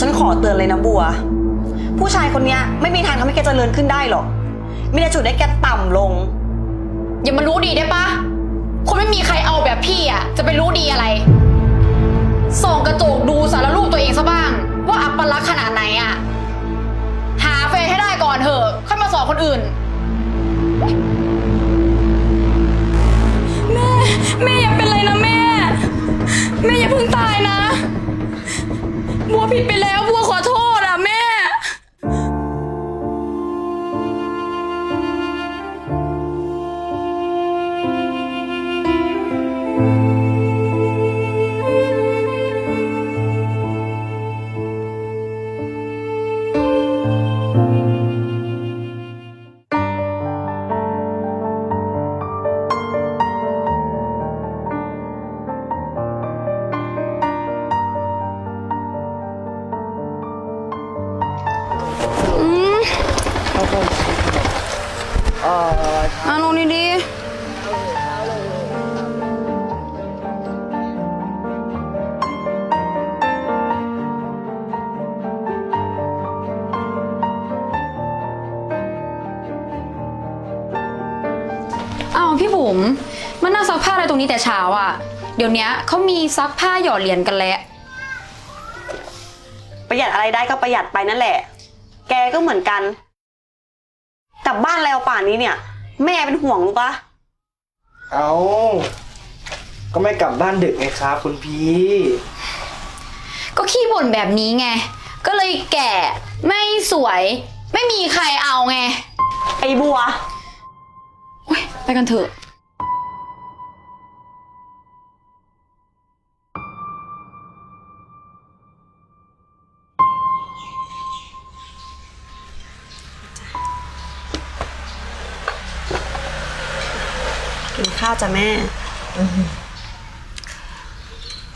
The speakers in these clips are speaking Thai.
ฉันขอเตือนเลยนะบัว ผู้ชายคนเนี้ยไม่มีทางทำให้แกเจริญขึ้นได้หรอกมีแต่จุดให้แกต่ำลง อย่ามารู้ดีได้ปะคนไม่มีใครเอาแบบพี่อะ จะไปรู้ดีอะไร ส่องกระจกดูสารรูปตัวเองซะบ้าง ว่าอัปลักษณ์ขนาดไหนอะ หาแฟนให้ได้ก่อนเถอะ ค่อยมาสอนคนอื่น แม่ แม่อย่าเป็นไรนะแม่ แม่อย่าเพิ่งตายนะ บัวผิดไปแล้วบัวขอโท มมานั่งซักผ้าอะไรตรงนี้แต่เช้าอะ เดี๋ยวนี้เขามีซักผ้าหยอดเหรียญกันแล้วประหยัดอะไรได้ก็ประหยัดไปนั่นแหละ แกก็เหมือนกัน กลับบ้านแล้วป่านนี้เนี่ย แม่เป็นห่วงรู้ปะเอาก็ไม่กลับบ้านดึกไงครับ คุณพี่ ก็ขี้บ่นแบบนี้ไง ก็เลยแก่ไม่สวย ไม่มีใครเอาไง ไอ้บัว โอ๊ยไปกันเถอะ ข้าวจ้ะแม่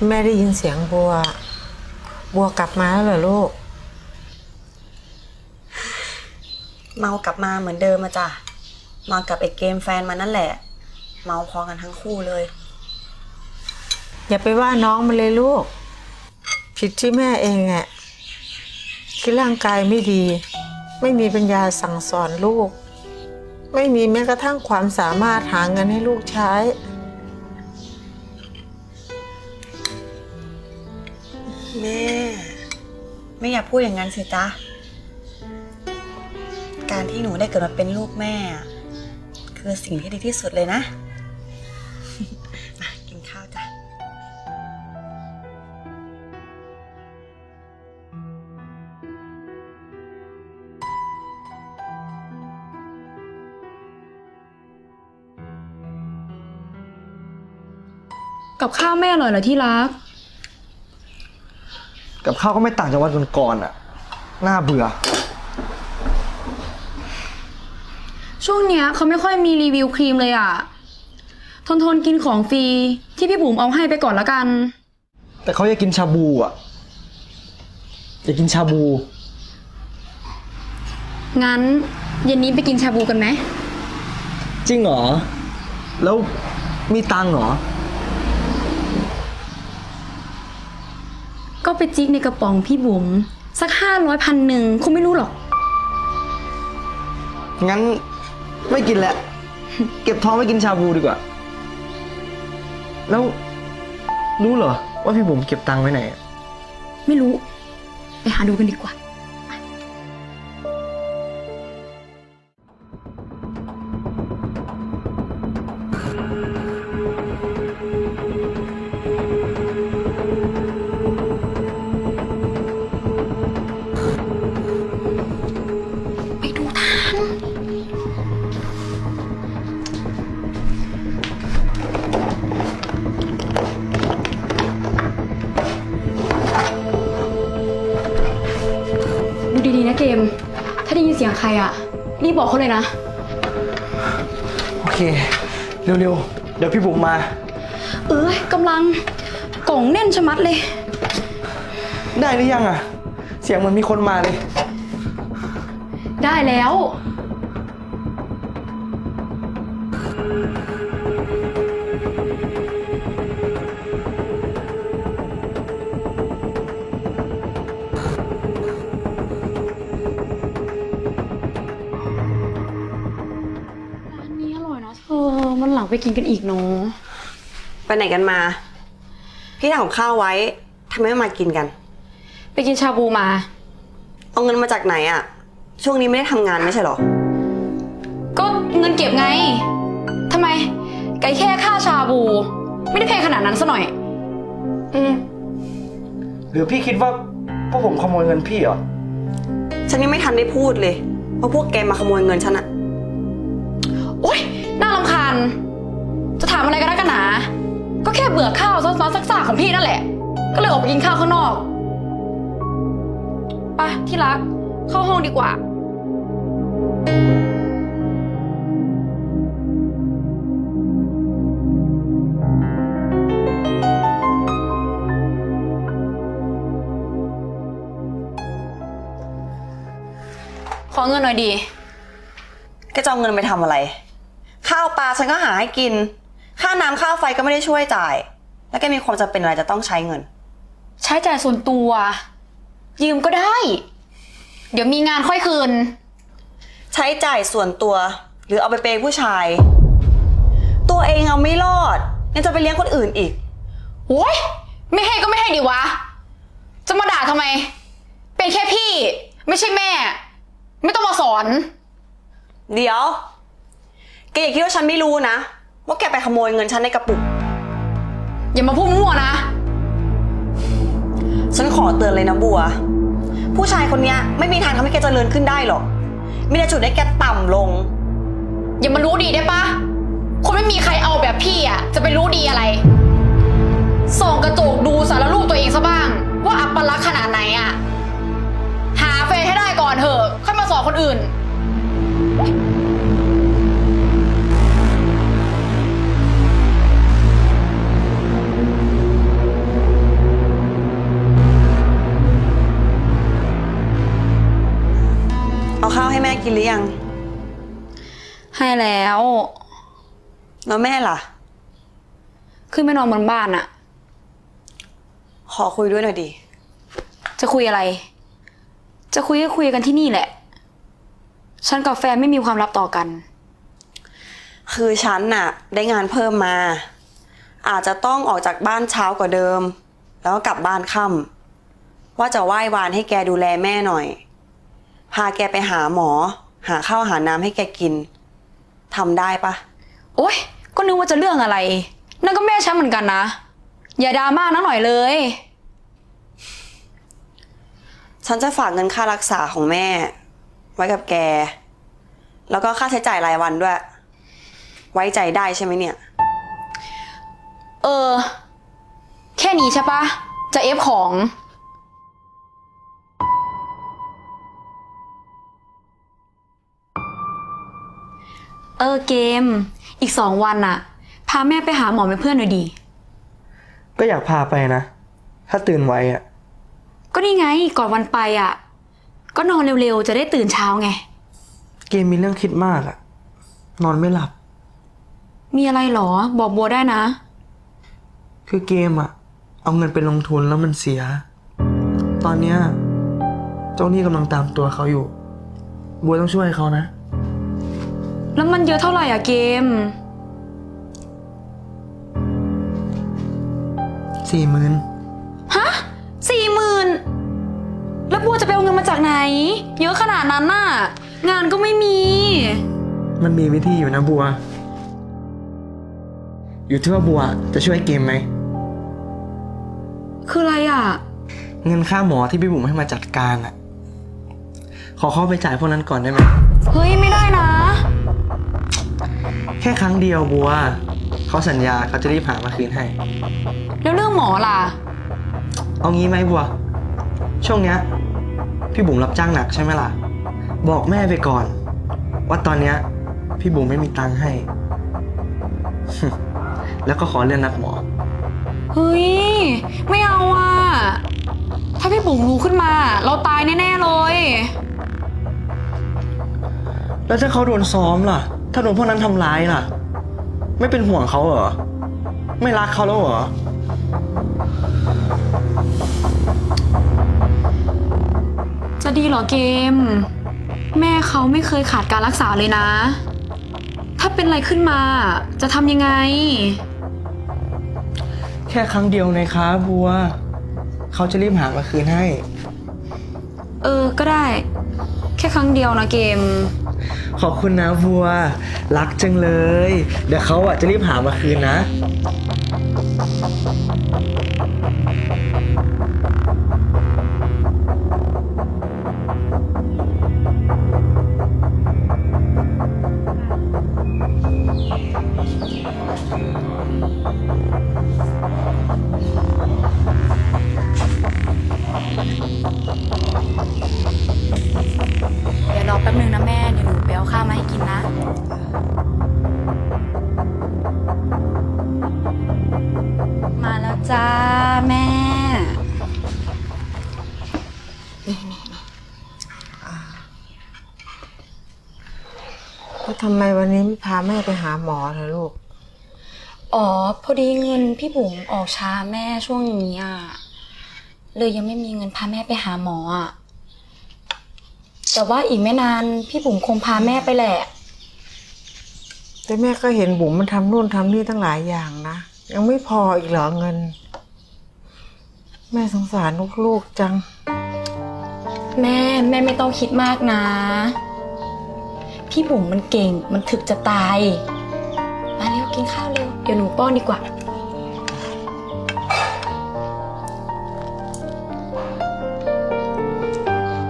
แม่ได้ยินเสียงบัว บัวกลับมาแล้วเหรอลูก เมากลับมาเหมือนเดิมมาจ้ะมากับไอ้เกมแฟนมันนั่นแหละ เมาพอกันทั้งคู่เลย อย่าไปว่าน้องมันเลยลูก ผิดที่แม่เองอะที่ร่างกายไม่ดี ไม่มีปัญญาสั่งสอนลูก ไม่มีแม้กระทั่งความสามารถหาเงินให้ลูกใช้ แม่ ไม่อยากพูดอย่างนั้นสิจ๊ะ การที่หนูได้เกิดมาเป็นลูกแม่ คือสิ่งที่ดีที่สุดเลยนะ กับข้าวแม่อร่อยเหรอที่รัก กับข้าวก็ไม่ต่างจากวันก่อนๆอะ น่าเบื่อ ช่วงเนี้ยเขาไม่ค่อยมีรีวิวครีมเลยอะ ทนทนๆกินของฟรีที่พี่บุ๋มเอาให้ไปก่อนละกัน แต่เขาอยากกินชาบูอะ อยากกินชาบู งั้นเย็นนี้ไปกินชาบูกันไหม จริงเหรอ แล้วมีตังค์เหรอ ก็ไปจิกในกระป๋องพี่บุ๋มสักห้าร้อยพันหนึ่งคงไม่รู้หรอก งั้นไม่กินแล้ว เก็บท้องไว้กินชาบูดีกว่า แล้วรู้เหรอว่าพี่บุ๋มเก็บตังค์ไว้ไหนอะ ไม่รู้ ไปหาดูกันดีกว่า ถ้าได้ยินเสียงใครอะรีบบอกเขาเลยนะ โอเค เร็วๆ เดี๋ยวพี่บุ๋มมา เอ้ยกำลังกล่องแน่นชะมัดเลย ได้หรือยังอะเสียงเหมันมีคนมาเลย ได้แล้ว กินกันอีกเนาะไปไหนกันมา พี่ทำกับข้าวไว้ทำไมไม่มากินกัน ไปกินชาบูมา เอาเงินมาจากไหนอะช่วงนี้ไม่ได้ทำงานไม่ใช่เหรอ ก็เงินเก็บไงทำไม ไก่แค่ค่าชาบู ไม่ได้แพงขนาดนั้นซะหน่อย อืม หรือพี่คิดว่าพวกผมขโมยเงินพี่เหรอ ฉันยังไม่ทันได้พูดเลยว่าพวกแกมาขโมยเงินฉันอะ ก็แค่เบื่อข้าวซ้อนๆซักๆของพี่นั่นแหละ ก็เลยออกไปกินข้าวข้างนอกไปที่รัก เข้าห้องดีกว่า ขอเงินหน่อยดี แกจะเอาเงินไปทำอะไร ข้าวปลาฉันก็หาให้กิน ค่าน้ำค่าไฟก็ไม่ได้ช่วยจ่าย แล้วแกมีความจำเป็นอะไรจะต้องใช้เงิน ใช้จ่ายส่วนตัว ยืมก็ได้ เดี๋ยวมีงานค่อยคืน ใช้จ่ายส่วนตัว หรือเอาไปเปย์ผู้ชาย ตัวเองเอาไม่รอดยังจะไปเลี้ยงคนอื่นอีก โอ้ยไม่ให้ก็ไม่ให้ดิวะ จะมาด่าทำไม เป็นแค่พี่ ไม่ใช่แม่ ไม่ต้องมาสอน เดี๋ยว แกอย่าคิดว่าฉันไม่รู้นะ ว่าแกไปขโมยเงินฉันในกระปุก อย่ามาพูดมั่วนะ ฉันขอเตือนเลยนะบัว ผู้ชายคนเนี้ยไม่มีทางทำให้แกเจริญขึ้นได้หรอกมีแต่จุดให้แกต่ำลง อย่ามารู้ดีได้ปะคนไม่มีใครเอาแบบพี่อะ จะไปรู้ดีอะไร ส่องกระจกดูสารรูปตัวเองซะบ้าง ว่าอัปลักษณ์ขนาดไหนอะ หาแฟนให้ได้ก่อนเถอะ ค่อยมาสอนคนอื่น กินหรือยัง ให้แล้ว แล้วแม่ล่ะ ขึ้นไปนอนบนบ้านอะขอคุยด้วยหน่อยดิ จะคุยอะไร จะคุยก็คุยกันที่นี่แหละ ฉันกับแฟนไม่มีความลับต่อกัน คือฉันน่ะ ได้งานเพิ่มมา อาจจะต้องออกจากบ้านเช้ากว่าเดิม แล้วก็กลับบ้านค่ำว่าจะไหว้วานให้แกดูแลแม่หน่อย พาแกไปหาหมอ หาข้าวหาน้ำให้แกกินทำได้ปะโอ๊ย ก็นึกว่าจะเรื่องอะไร นั่นก็แม่ฉันเหมือนกันนะ อย่าดราม่านักหน่อยเลย ฉันจะฝากเงินค่ารักษาของแม่ ไว้กับแก แล้วก็ค่าใช้จ่ายรายวันด้วย ไว้ใจได้ใช่ไหมเนี่ย เออ แค่นี้ใช่ปะ จะเอฟของ เออเกม อีกสองวันน่ะพาแม่ไปหาหมอเป็นเพื่อนหน่อยดี ก็อยากพาไปนะ ถ้าตื่นไวอะ ก็นี่ไงก่อนวันไปอะก็นอนเร็วๆ จะได้ตื่นเช้าไง เกมมีเรื่องคิดมากอะ นอนไม่หลับ มีอะไรหรอ บอกบัวได้นะ คือเกมอะ เอาเงินไปลงทุนแล้วมันเสีย ตอนเนี้ยเจ้าหนี้กำลังตามตัวเขาอยู่ บัวต้องช่วยเขานะ แล้วมันเยอะเท่าไหร่อะเกม สี่หมื่นฮะสี่หมื่นแล้วบัวจะไปเอาเงินมาจากไหน เยอะขนาดนั้นน่ะ งานก็ไม่มี มันมีวิธีอยู่นะบัว อยู่ที่ว่าบัวจะช่วยเกมไหม คืออะไรอะเงินค่าหมอที่พี่บุ๋มให้มาจัดการอะขอเข้าไปจ่ายพวกนั้นก่อนได้ไหม เฮ้ย ไม่ได้นะ แค่ครั้งเดียวบัว เขาสัญญาเขาจะรีบหามาคืนให้ แล้วเรื่องหมอล่ะ เอางี้ไหมบัว ช่วงเนี้ย พี่บุ๋มรับจ้างหนักใช่ไหมล่ะ บอกแม่ไปก่อน ว่าตอนเนี้ย พี่บุ๋มไม่มีตังค์ให้ แล้วก็ขอเลื่อนนัดหมอ เฮ้ย ไม่เอาอะ ถ้าพี่บุ๋มรู้ขึ้นมา เราตายแน่ ๆ เลย แล้วถ้าเขาโดนซ้อมล่ะ ถ้าโดนพวกนั้นทำร้ายล่ะ ไม่เป็นห่วงเขาเหรอ ไม่รักเขาแล้วเหรอ จะดีเหรอเกม แม่เขาไม่เคยขาดการรักษาเลยนะ ถ้าเป็นเป็นอะไรขึ้นมา จะทำยังไง แค่ครั้งเดียวนะคะบัว เขาจะรีบหามาคืนให้ เออ ก็ได้ แค่ครั้งเดียวนะเกม ขอบคุณนะบัว รักจังเลย เดี๋ยวเขาอะจะรีบหามาคืนนะ แล้วทำไมวันนี้ไม่พาแม่ไปหาหมอล่ะลูก อ๋อ พอดีเงินพี่บุ๋มออกช้าแม่ช่วงนี้อะ เลยยังไม่มีเงินพาแม่ไปหาหมออะ แต่ว่าอีกไม่นานพี่บุ๋มคงพาแม่ไปแหละ แต่แม่ก็เห็นบุ๋มมันทำนู่นทำนี่ตั้งหลายอย่างนะ ยังไม่พออีกเหรอเงิน แม่สงสารลูกๆจัง แม่แม่ไม่ต้องคิดมากนะ พี่บุ๋มมันเก่ง มันถึกจะตาย มาเร็วกินข้าวเร็ว เดี๋ยวหนูป้อนดีกว่า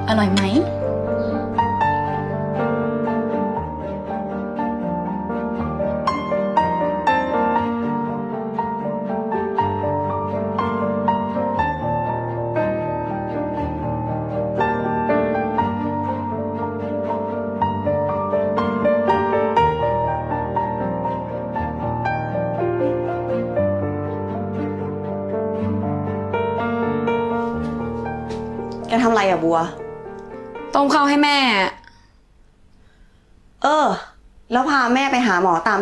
อร่อยไหม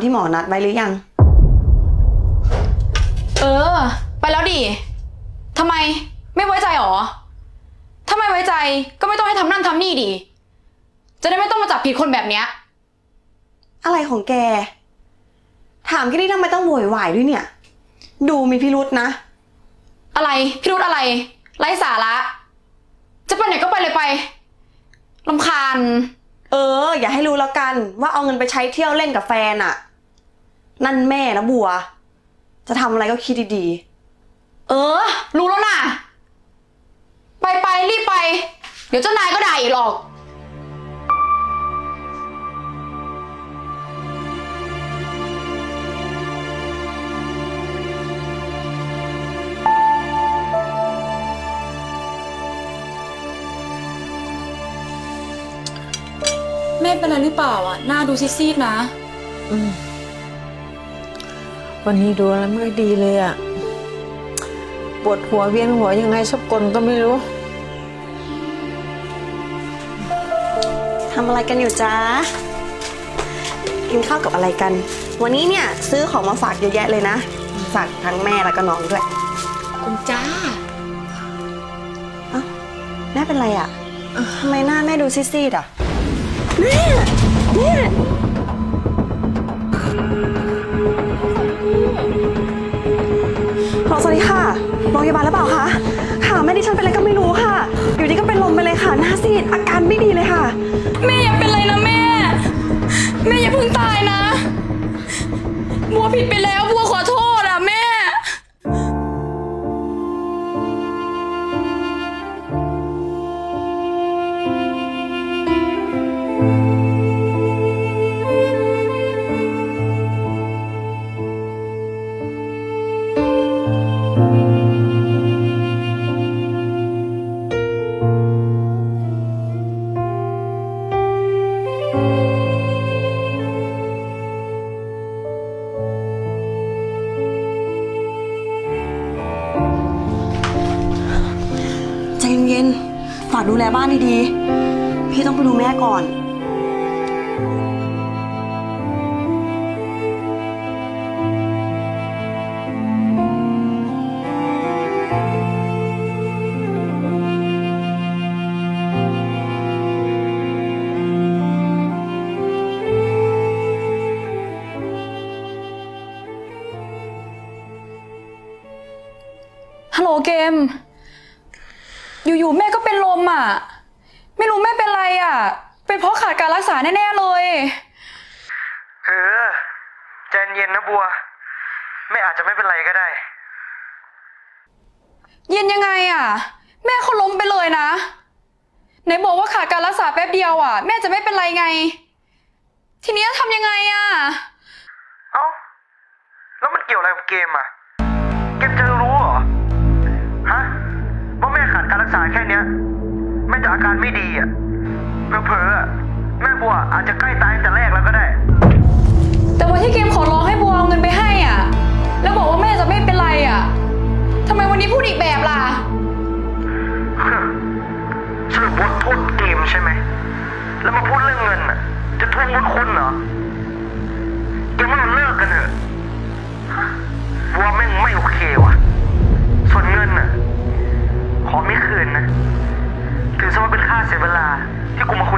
ที่หมอนัดไว้หรือยัง เออ ไปแล้วดิทำไมไม่ไว้ใจหรอ ถ้าไม่ไว้ใจก็ไม่ต้องให้ทำนั่นทำนี่ดิ จะได้ไม่ต้องมาจับผิดคนแบบเนี้ย อะไรของแก ถามแค่นี้ทำไมต้องโวยวายด้วยเนี่ย ดูมีพิรุษนะ อะไรพิรุธอะไรไร้สาระ จะไปไหนก็ไปเลยไปลำคาญ เออ อย่าให้รู้แล้วกัน ว่าเอาเงินไปใช้เที่ยวเล่นกับแฟนอะ นั่นแม่นะบัว จะทำอะไรก็คิดดีเออ รู้แล้วนะไปไปรีบไป เดี๋ยวเจ้านายก็ด่าอีกหรอก แม่เป็นอะไรหรือเปล่าอะ หน้าดูซีดๆนะ อืม วันนี้ดูแล้วไม่ดีเลยอะปวดหัวเวียนหัวยังไงสักกลก็ไม่รู้ๆทำอะไรกันอยู่จ้ากินข้าวกับอะไรกัน วันนี้เนี่ยซื้อของมาฝากเยอะแยะเลยนะ ฝากทั้งแม่แล้วก็น้องด้วยคุณจ้าแม่เป็นไรอะทำไมหน้าแม่ดูซีดๆอะแม่แม่ วัสดีค่ะ โรงพยาบาลหรือเปล่าคะ ค่ะแม่ดิฉันเป็นอะไรก็ไม่รู้ค่ะ อยู่ดีก็เป็นลมไปเลยค่ะ หน้าซีด อาการไม่ดีเลยค่ะ แม่อย่าเป็นไรนะแม่ แม่อย่าเพิ่งตายนะ บัวผิดไปแล้ว เกม อยู่ๆแม่ก็เป็นลมอะ ไม่รู้แม่เป็นไรอะ เป็นเพราะขาดการรักษาแน่ๆเลย เออใจเย็นนะบัว แม่อาจจะไม่เป็นไรก็ได้ เย็นยังไงอะ แม่เขาล้มไปเลยนะไหนบอกว่าขาดการรักษาแป๊บเดียวอะ แม่จะไม่เป็นไรไง ทีนี้จะทำยังไงอะ เอ้า แล้วมันเกี่ยวอะไรกับเกมอะ ษาแค่เนี้ยแม่จะอาการไม่ดีอะเผลอๆอะแม่บัวอาจจะใกล้ตายตั้งแต่แรกแล้วก็ได้ แต่วันที่เกมขอร้องให้บัวเอาเงินไปให้อะ แล้วบอกว่าแม่จะไม่เป็นไรอะทำไมวันนี้พูดอีกแบบล่ะสรุปว่าโทษเกมใช่ไหม แล้วมาพูดเรื่องเงินอะ จะทวงบุญคุณเหรอเกมว่ามันเลิกกันเถอะบัวแม่งไม่โอเคว่ะส่วนเงินอะ ขอไม่คืนนะ ถือซะว่าเป็นค่าเสียเวลาที่กูมาคุย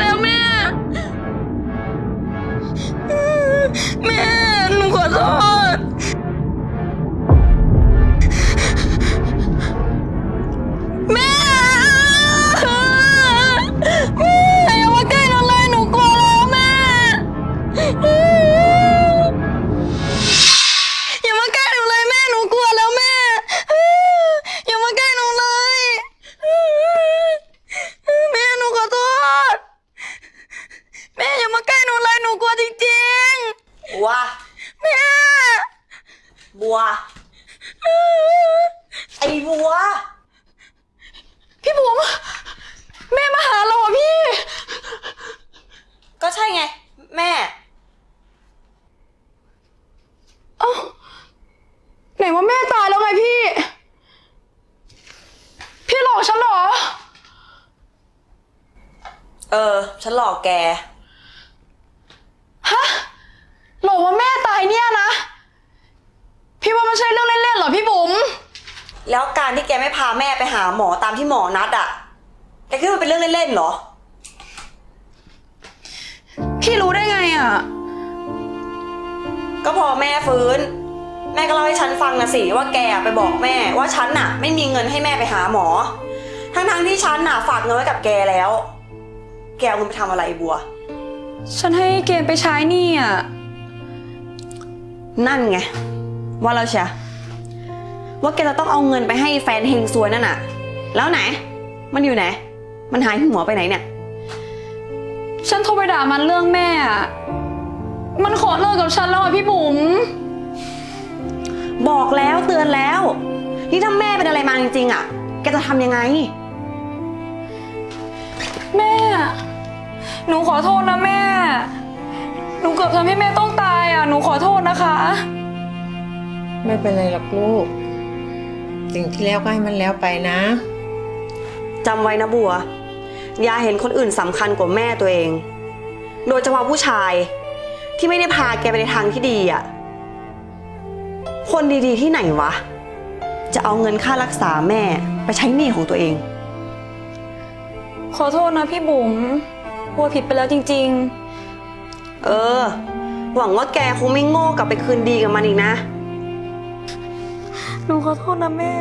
เหลอกว่าแม่ตายเนี่ยนะ พี่ว่ามันใช่เรื่องเล่นๆเหรอพี่บุ๋ม แล้วการที่แกไม่พาแม่ไปหาหมอตามที่หมอนัดอะแกคิดว่ามันเป็นเรื่องเล่นๆเหรอ พี่รู้ได้ไงอะ ก็พอแม่ฟื้น แม่ก็เล่าให้ฉันฟังนะสิว่าแกไปบอกแม่ว่าฉันน่ะ ไม่มีเงินให้แม่ไปหาหมอ ทั้งๆที่ฉันน่ะฝากเงินไว้กับแกแล้ว แกเอาเงินไปทำอะไรบัว ฉันให้เกมไปใช้หนี่อะ นั่นไง ว่าแล้วเชียว่าแกจะต้องเอาเงินไปให้แฟนเฮงซวยนั่นน่ะ แล้วไหน มันอยู่ไหน มันหายหัวไปไหนเนี่ย ฉันโทรไปด่ามันเรื่องแม่อะมันขอเลิกกับฉันแล้วอะพี่บุ๋ม บอกแล้วเตือนแล้ว นี่ถ้าแม่เป็นอะไรมาจริงๆอะ แกจะทำยังไง แม่ หนูขอโทษนะแม่ หนูเกือบทำให้แม่ต้องตายอะ หนูขอโทษนะคะ ไม่เป็นไรหรอกลูก สิ่งที่แล้วก็ให้มันแล้วไปนะ จำไว้นะบัว อย่าเห็นคนอื่นสำคัญกว่าแม่ตัวเอง โดยเฉพาะผู้ชายที่ไม่ได้พาแกไปในทางที่ดีอะ คนดีๆที่ไหนวะ จะเอาเงินค่ารักษาแม่ไปใช้หนี้ของตัวเอง ขอโทษนะพี่บุ๋มวัวผิดไปแล้วจริง เออ หวังว่าแกคงไม่โง่กลับไปคืนดีกับมันอีกนะ หนูขอโทษนะแม่